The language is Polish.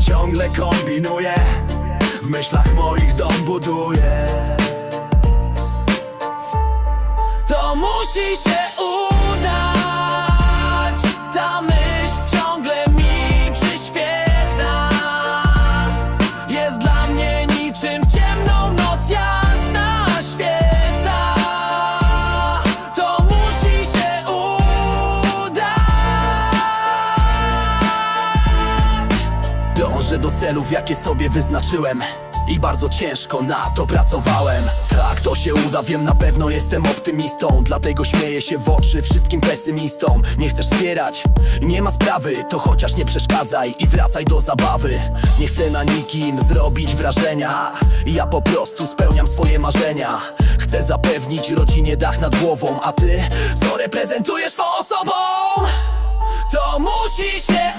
ciągle kombinuję. W myślach moich dom buduję. To musi się Dążę do celów, jakie sobie wyznaczyłem. I bardzo ciężko na to pracowałem. Tak, to się uda, wiem na pewno jestem optymistą. Dlatego śmieję się w oczy wszystkim pesymistom. Nie chcesz wspierać? Nie ma sprawy To chociaż nie przeszkadzaj i wracaj do zabawy. Nie chcę na nikim zrobić wrażenia. Ja po prostu spełniam swoje marzenia. Chcę zapewnić rodzinie dach nad głową A ty, co reprezentujesz tą osobą? To musi się